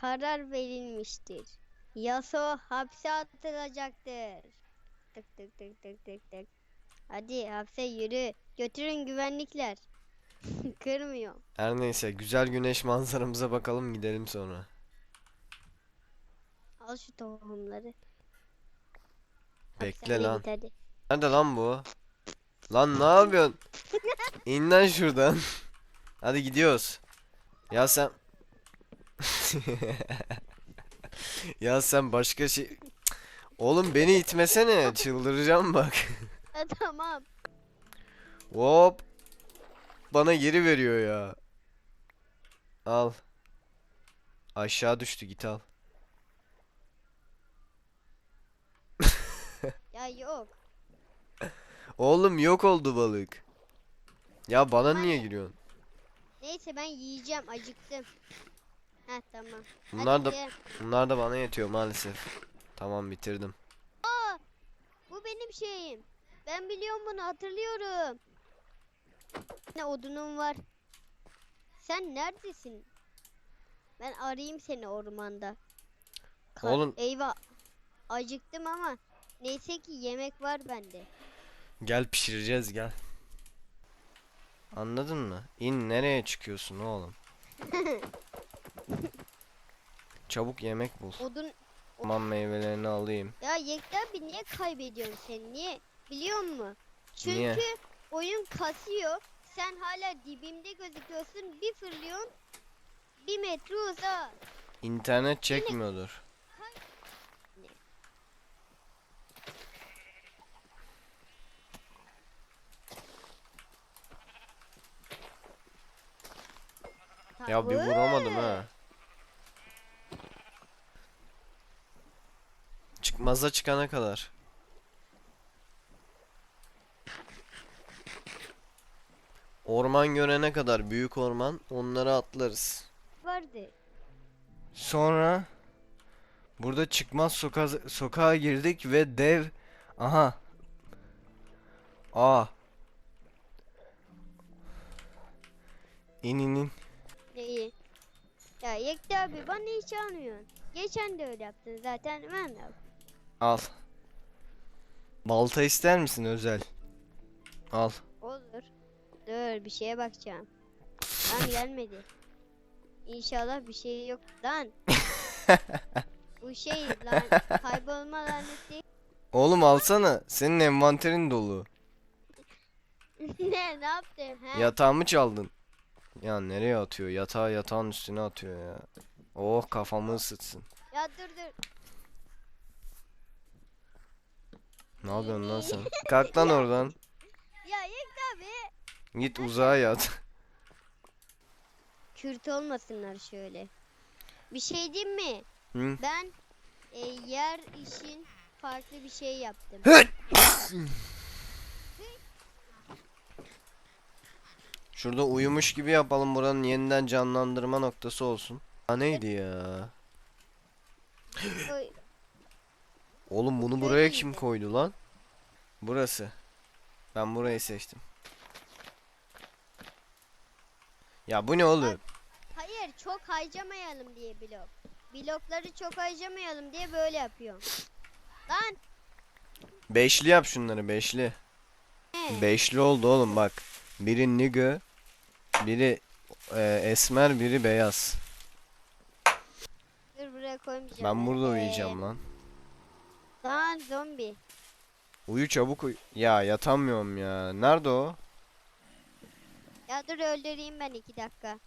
karar verilmiştir. Yasuo hapse atılacaktır. Tık tık tık tık tık tık. Hadi hapse yürü. Götürün güvenlikler. Kırmıyor. Her neyse güzel güneş manzaramıza bakalım gidelim sonra. Al şu tohumları. Bekle Hapishaneye lan. git hadi. Nerede lan bu? Lan ne yapıyorsun? İn lan şuradan. Hadi gidiyoruz. Ya sen... ya sen başka şey... Oğlum beni itmesene. Çıldıracağım bak. Ha, tamam. Hop. Bana geri veriyor ya. Al. Aşağı düştü git al. Ya yok. Oğlum yok oldu balık. Ya bana niye giriyorsun? Neyse ben yiyeceğim acıktım. Heh tamam. Bunlar Hadi da bunlar da bana yetiyor maalesef. Tamam bitirdim. Bu benim şeyim. Ben biliyorum bunu hatırlıyorum. Ne odunum var. Sen neredesin? Ben arayayım seni ormanda. Ka- Oğlum- Eyvah. Acıktım ama neyse ki yemek var bende. Gel pişireceğiz gel. Anladın mı? İn nereye çıkıyorsun oğlum? Çabuk yemek bul. Odun Aman meyvelerini alayım. ya Yekta abi niye kaybediyorsun sen? Niye? Biliyor musun? Çünkü Niye? oyun kasıyor. Sen hala dibimde gözüküyorsun. Bir fırlıyorsun. Bir metre uzağa. İnternet çekmiyordur. Ya bir vuramadım ha. Çıkmaza çıkana kadar. Orman görene kadar büyük orman onları atlarız. Vardı. Sonra burada çıkmaz soka sokağa girdik ve dev aha Aa İn in in. Neyi? Ya Yekta abi bana hiç almıyorsun. Geçen de öyle yaptın zaten ben de yaptım. Al. Balta ister misin özel? Al. Olur. Dur bir şeye bakacağım. Lan gelmedi. İnşallah bir şey yok lan. Bu şey lan kaybolma laneti. Oğlum alsana. Senin envanterin dolu. ne ne yaptın he? Yatağımı çaldın. Ya nereye atıyor? Yatağı yatağın üstüne atıyor ya. Oh kafamı ısıtsın. Ya dur dur. Ne yapıyorsun lan sen? Kalk lan oradan. Ya Yekta abi. Git uzağa yat. Kürt olmasınlar şöyle. Bir şey diyeyim mi? Hı? Ben e, yer işin farklı bir şey yaptım. Şurada uyumuş gibi yapalım buranın yeniden canlandırma noktası olsun. Ha neydi ya? Oy, Oğlum bunu buraya kim koydu lan? Burası. Ben burayı seçtim. Ya bu ne oğlum? Hayır çok harcamayalım diye blok. Blokları çok harcamayalım diye böyle yapıyorum. Lan Beşli yap şunları beşli. Beşli oldu oğlum bak. Biri nigga, biri e, esmer, biri beyaz. Dur buraya koymayacağım. Ben burada Ee, uyuyacağım lan. Lan zombi. Uyu çabuk uyu. Ya yatamıyorum ya. Nerede o? Ya dur öldüreyim ben iki dakika.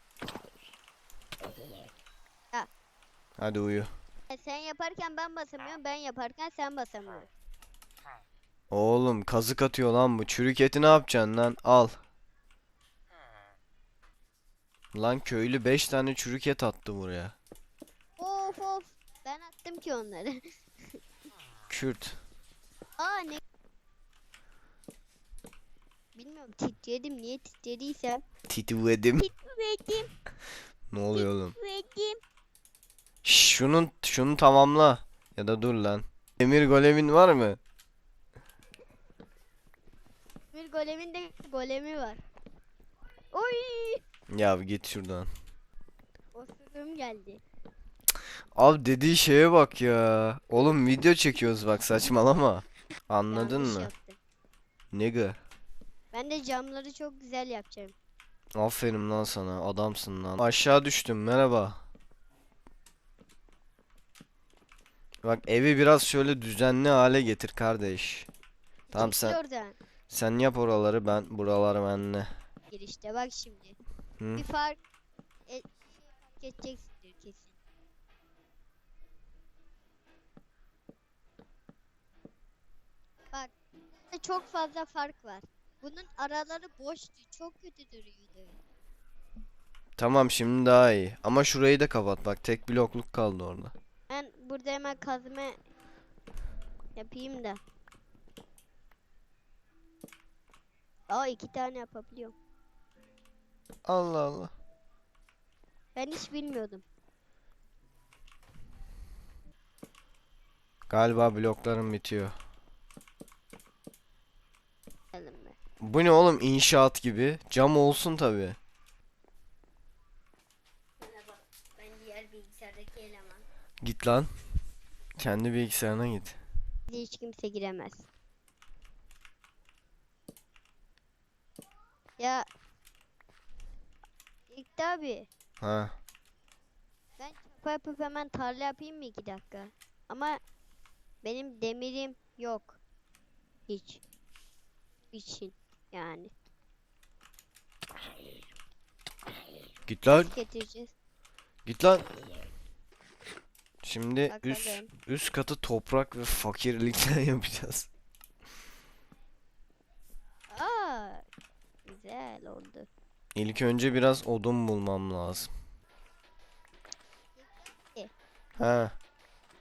Hadi uyu. Ya sen yaparken ben basamıyorum, ben yaparken sen basamıyorsun. Oğlum kazık atıyor lan bu. Çürük eti ne yapacaksın lan? Al. Lan köylü 5 tane çürük et attı buraya. Of of. Ben attım ki onları. Kürt. Aa ne? Bilmiyorum titredim niye titrediysem. Titvedim. Titredim, Ne oluyor oğlum? titredim. Şunun şunu tamamla. Ya da dur lan. Emir golemin var mı? Bir golemin de golemi var. Oy! Ya git şuradan. Osurum geldi. Abi dediği şeye bak ya. Oğlum video çekiyoruz bak saçmalama. Anladın Yanlış mı? yaptım. Nigga. Ben de camları çok güzel yapacağım. Aferin lan sana adamsın lan. Aşağı düştüm merhaba. Bak evi biraz şöyle düzenli hale getir kardeş. Tamam sen oradan. sen yap oraları ben buralar benle. Girişte bak şimdi. Hı? Bir fark e, fark Bak çok fazla fark var. Bunun araları boştu. Çok kötü duruyordu. Tamam şimdi daha iyi. Ama şurayı da kapat bak tek blokluk kaldı orada. Ben burada hemen kazma yapayım da. Aa iki tane yapabiliyorum. Allah Allah. Ben hiç bilmiyordum. Galiba bloklarım bitiyor. Bu ne oğlum inşaat gibi? Cam olsun tabi. Ben diğer bilgisayardaki eleman. Git lan. Kendi bilgisayarına git. Hiç kimse giremez. Ya İlk abi Ha. ben çapa yapıp hemen tarla yapayım mı iki dakika? Ama benim demirim yok. Hiç. için yani. Git lan. Getireceğiz. Git lan. Şimdi üst Bakalım. üst katı toprak ve fakirlikten yapacağız. Aa, güzel oldu. İlk önce biraz odun bulmam lazım. E. Ha,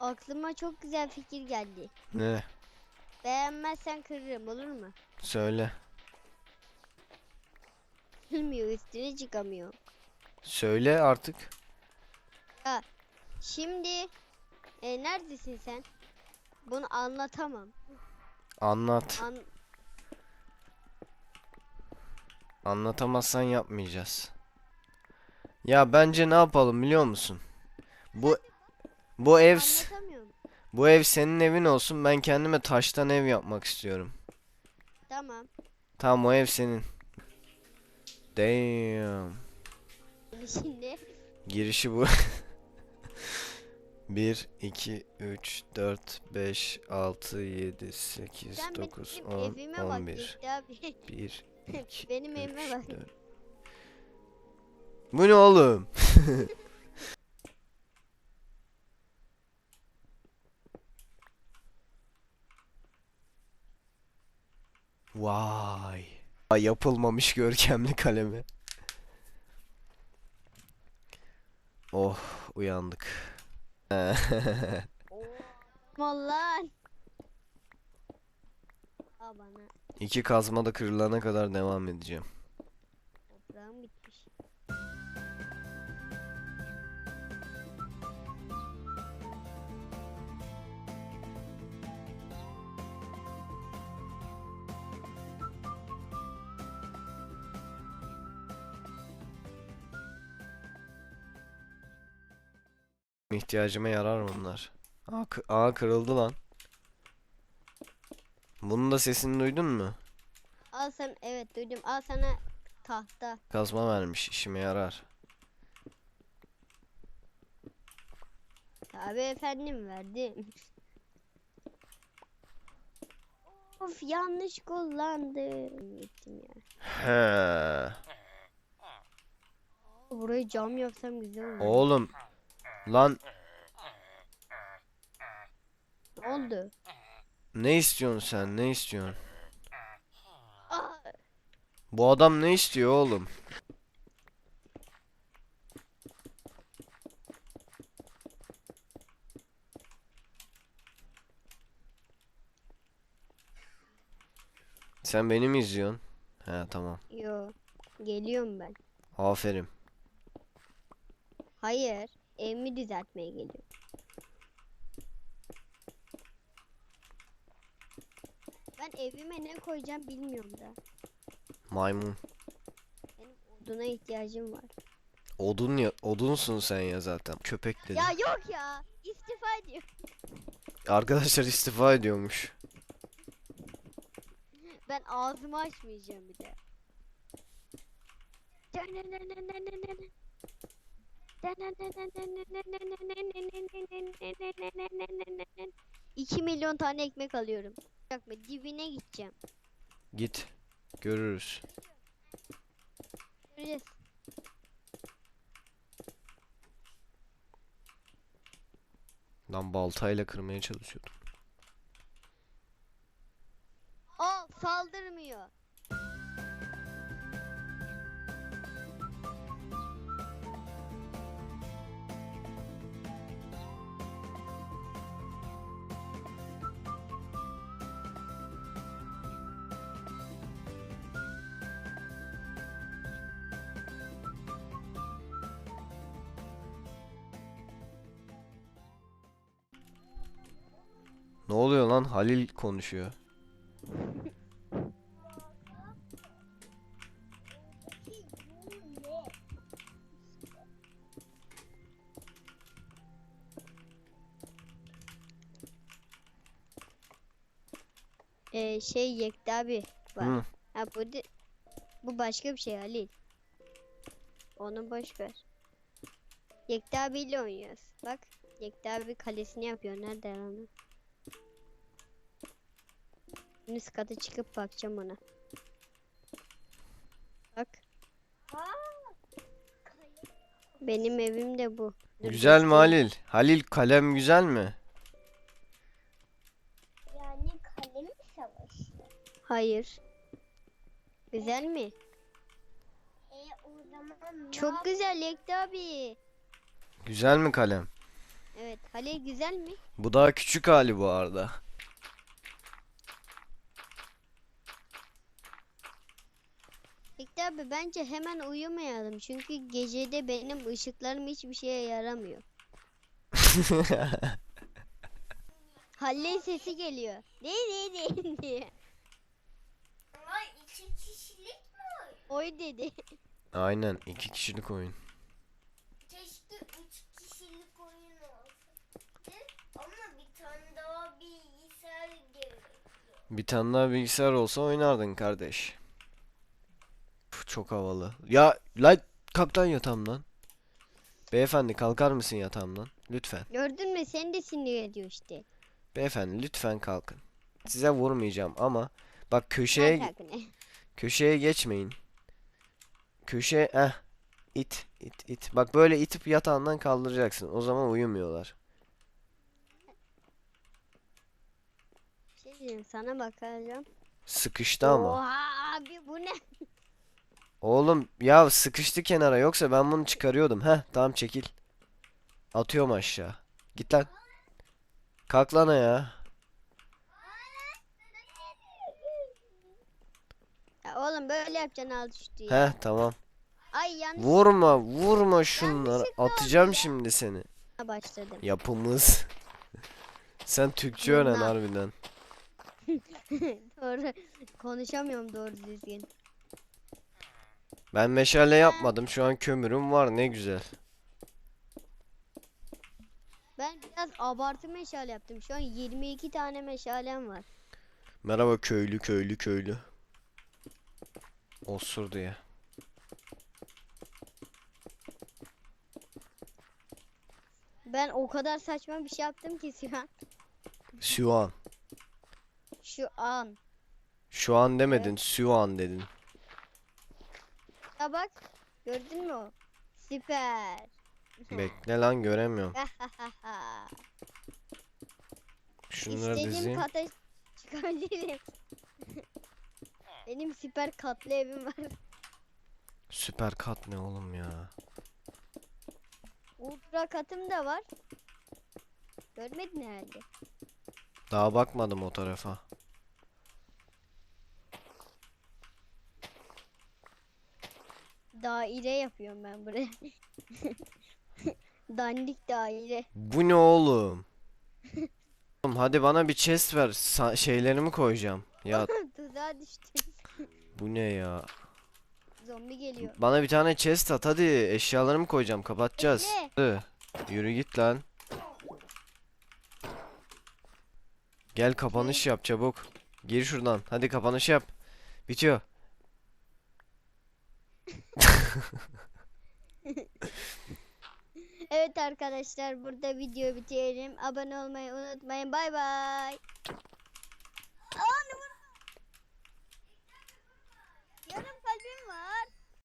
Aklıma çok güzel fikir geldi. ne? Beğenmezsen kırırım olur mu? Söyle. Bilmiyor üstüne çıkamıyor. Söyle artık. Şimdi e, neredesin sen? Bunu anlatamam. Anlat. An Anlatamazsan yapmayacağız. Ya bence ne yapalım biliyor musun? Bu bu ev bu ev senin evin olsun. Ben kendime taştan ev yapmak istiyorum. Tamam. Tamam o ev senin. Damn. Şimdi Girişi bu. 1 2 3 4 5 6 7 8 sen 9 benim 10 evime bak 11 Zeki abi. 1 2 benim evime bak. Bu ne oğlum? Vay. Yapılmamış görkemli kalemi. Oh, uyandık. Bana İki kazma da kırılana kadar devam edeceğim. toprağım bitmiş. İhtiyacıma yarar bunlar. Aa, kı- aa kırıldı lan. Bunun da sesini duydun mu? Al sen evet duydum. Al sana tahta. Kazma vermiş, işime yarar. Tabi efendim verdim. of yanlış kullandım. Gittim ya. He. Burayı cam yapsam güzel olur. Oğlum. Lan Ne oldu? ne istiyorsun sen? Ne istiyorsun? Aa, Bu adam ne istiyor oğlum? Sen beni mi izliyorsun? He tamam. yo. Geliyorum ben. Aferin. Hayır. Evimi düzeltmeye geliyorum. Ben evime ne koyacağım bilmiyorum da. Maymun. Benim oduna ihtiyacım var. Odun ya odunsun sen ya zaten. Köpek dedi. Ya yok ya. İstifa ediyor. Arkadaşlar istifa ediyormuş. Ben ağzımı açmayacağım bir de. 2 milyon tane ekmek alıyorum. Bak mı dibine gideceğim. Git. Görürüz. Göreceğiz. Lan baltayla kırmaya çalışıyordum. Aa saldırmıyor. Ne oluyor lan? Halil konuşuyor. Ee, şey Yekta abi var. Hı. Ha bu de- bu başka bir şey Halil. Onu boş ver. Yekta abiyle oynuyoruz. Bak Yekta abi kalesini yapıyor. Nerede lan Üst kata çıkıp bakacağım ona. Bak. Benim evim de bu. Dur Güzel mi. Halil? Halil kalem güzel mi? Yani kalem savaşı. Hayır. Güzel mi? E o zaman ne Çok güzel Yekta abi. Güzel mi kalem? Evet Halil güzel mi? Bu daha küçük hali bu arada. Yekta abi bence hemen uyumayalım. Çünkü gecede benim ışıklarım hiçbir şeye yaramıyor. Halil'in sesi geliyor. Ne ne ne diye. Ay iki kişilik mi? Oy dedi. Aynen iki kişilik oyun. Keşke üç kişilik oyun olsaydı. Ama bir tane daha bilgisayar gerekiyor. Bir tane daha bilgisayar olsa oynardın kardeş. Çok havalı. Ya lan kalk lan yatağımdan. Beyefendi kalkar mısın yatağımdan? Lütfen. Gördün mü seni de sinir ediyor işte. Beyefendi lütfen kalkın. Size vurmayacağım ama bak köşeye Kalk köşeye geçmeyin. Köşeye eh it it it. Bak böyle itip yatağından kaldıracaksın. O zaman uyumuyorlar. Şey diyeyim sana bakacağım. Sıkıştı ama. Oha abi bu ne? Oğlum ya sıkıştı kenara yoksa ben bunu çıkarıyordum. Heh tamam çekil. Atıyorum aşağı. Git lan. Kalk lan ya. Ya oğlum böyle yapacaksın al düştü ya. Heh tamam. Ay yanlış Vurma vurma şunları. Oldu Atacağım ya. şimdi seni. başladım. Yapımız. Sen Türkçe öğren harbiden. doğru. Konuşamıyorum doğru düzgün. Ben meşale yapmadım. Şu an kömürüm var. Ne güzel. Ben biraz abartı meşale yaptım. Şu an 22 tane meşalem var. Merhaba köylü köylü köylü. Osurdu ya. Ben o kadar saçma bir şey yaptım ki şu an. Şu an. Şu an. Şu an demedin. Şu an dedin. Ya bak. Gördün mü? Süper. Bekle lan göremiyorum. Şunları İstediğim dizeyim. kata çıkabilirim. Benim süper katlı evim var. Süper kat ne oğlum ya. Ultra katım da var. Görmedin herhalde. Daha bakmadım o tarafa. daire yapıyorum ben buraya. Dandik daire. Bu ne oğlum? oğlum hadi bana bir chest ver. Sa- şeylerimi koyacağım. Ya Tuzağa düştüm. bu ne ya? Zombi geliyor. Bana bir tane chest at hadi. Eşyalarımı koyacağım. Kapatacağız. Hadi. Yürü git lan. Gel kapanış yap çabuk. Gir şuradan. Hadi kapanış yap. Bitiyor. evet arkadaşlar burada video bitirelim. Abone olmayı unutmayın. Bay bay. Aa,